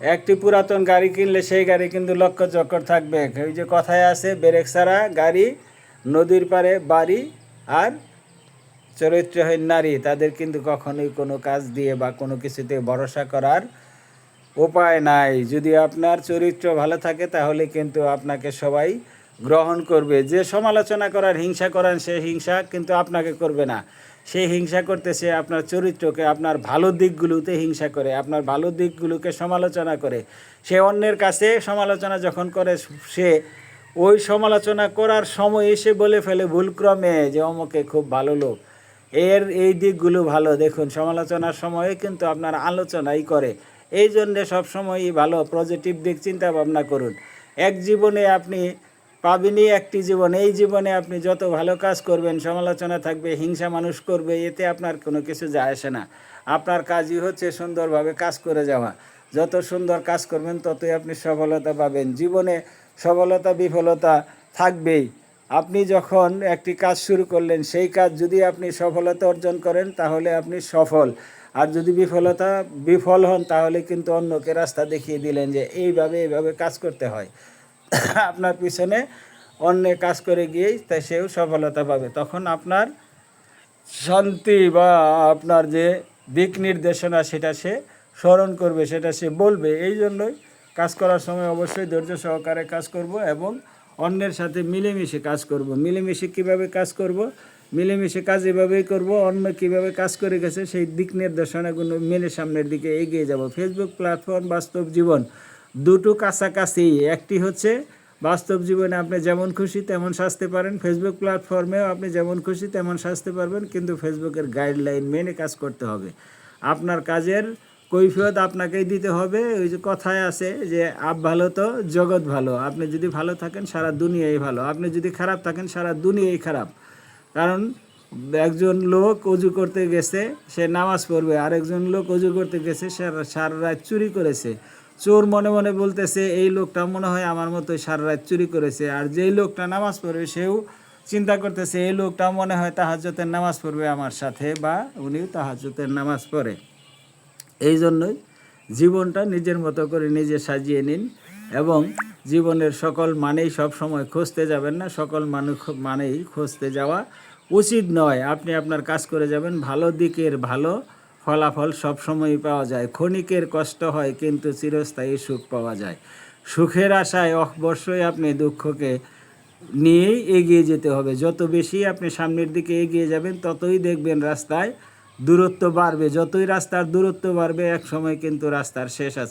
একটি পুরাতন গাড়ি কিনলে সেই গাড়ি কিন্তু লক্ষ চক্কর থাকবে। ওই যে কথায় আছে, ব্রেক ছাড়া গাড়ি, নদীর পারে বাড়ি আর চরিত্রহীন নারী, তাদের কিন্তু কখনোই কোনো কাজ দিয়ে বা কোনো কিছুতে ভরসা করার উপায় নাই। যদি আপনার চরিত্র ভালো থাকে, তাহলে কিন্তু আপনাকে সবাই গ্রহণ করবে। যে সমালোচনা করার হিংসা করার সে হিংসা কিন্তু আপনাকে করবে না। সে হিংসা করতে সে আপনার চরিত্রকে, আপনার ভালো দিকগুলোতে হিংসা করে, আপনার ভালো দিকগুলোকে সমালোচনা করে। সে অন্যের কাছে সমালোচনা যখন করে, সে ওই সমালোচনা করার সময় এসে বলে ফেলে, ভুলক্রমে যে অমকে খুব ভালো লোক। এর এই দিকগুলো ভালো। দেখুন, সমালোচনার সময়ে কিন্তু আপনার আলোচনাই করে। এই জন্যে সবসময়ই ভালো, পজিটিভ দিক চিন্তা ভাবনা করুন। এক জীবনে আপনি পাবেনই একটি জীবন। এই জীবনে আপনি যত ভালো কাজ করবেন, সমালোচনা থাকবে, হিংসা মানুষ করবে, এতে আপনার কোনো কিছু যায় আসে না। আপনার কাজই হচ্ছে সুন্দরভাবে কাজ করে যাওয়া। যত সুন্দর কাজ করবেন, ততই আপনি সফলতা পাবেন। জীবনে সফলতা, বিফলতা থাকবেই। আপনি যখন একটি কাজ শুরু করলেন, সেই কাজ যদি আপনি সফলতা অর্জন করেন, তাহলে আপনি সফল। আর যদি বিফলতা, বিফল হন, তাহলে কিন্তু অন্যকে রাস্তা দেখিয়ে দিলেন যে এইভাবে এইভাবে কাজ করতে হয়। আপনার পিছনে অন্যে কাজ করে গিয়েই তাই সেও সফলতা পাবে। তখন আপনার শান্তি বা আপনার যে দিক নির্দেশনা সেটা সে স্মরণ করবে, সেটা সে বলবে। এই জন্যই কাজ করার সময় অবশ্যই ধৈর্য সহকারে কাজ করব এবং অন্যের সাথে মিলেমিশে কাজ করব। মিলেমিশে কীভাবে কাজ করব? মিলেমিশে কাজ এভাবেই করব, অন্য কীভাবে কাজ করে গেছে, সেই দিক নির্দেশনাগুলো মেনে সামনের দিকে এগিয়ে যাব। ফেসবুক প্ল্যাটফর্ম বাস্তব জীবন। দুটো কাছাকাছি, একটি হচ্ছে বাস্তব জীবনে আপনি যেমন খুশি তেমন সাজতে পারেন ফেসবুক প্ল্যাটফর্মেও আপনি যেমন খুশি তেমন সাজতে পারবেন, কিন্তু ফেসবুকের গাইডলাইন মেনে কাজ করতে হবে। আপনার কাজের কৈফিয়ত আপনাকেই দিতে হবে। ওই যে কথায় আছে যে, আপ ভালো তো জগৎ ভালো। আপনি যদি ভালো থাকেন, সারা দুনিয়াই ভালো। আপনি যদি খারাপ থাকেন, সারা দুনিয়াই খারাপ। কারণ একজন লোক অজু করতে গেছে, সে নামাজ পড়বে। আর একজন লোক অজু করতে গেছে, সে সারা রাত চুরি করেছে। চোর মনে মনে বলতেছে, এই লোকটা মনে হয় আমার মতো সারা রাত চুরি করেছে। আর যেই লোকটা নামাজ পড়বে, সেও চিন্তা করতেছে, এই লোকটা মনে হয় তাহাজতের নামাজ পড়বে আমার সাথে বা উনিও তাহাজতের নামাজ পড়ে। এই জন্যই জীবনটা নিজের মতো করে নিজে সাজিয়ে নিন এবং জীবনের সকল মানেই সব সময় খুঁজতে যাবেন না। সকল মানুষ মানেই খুঁজতে যাওয়া উচিত নয়। আপনি আপনার কাজ করে যাবেন, ভালো দিকের ভালো ফলাফল সব সময়ই পাওয়া যায়। ক্ষণিকের কষ্ট হয়, কিন্তু চিরস্থায়ী সুখ পাওয়া যায়। সুখের আশায় অবশ্যই আপনি দুঃখকে নিয়েই এগিয়ে যেতে হবে। যত বেশি আপনি সামনের দিকে এগিয়ে যাবেন, ততই দেখবেন রাস্তায় দূরত্ব বাড়বে। যতই রাস্তার দূরত্ব বাড়বে এক সময় কিন্তু রাস্তার শেষ আছে।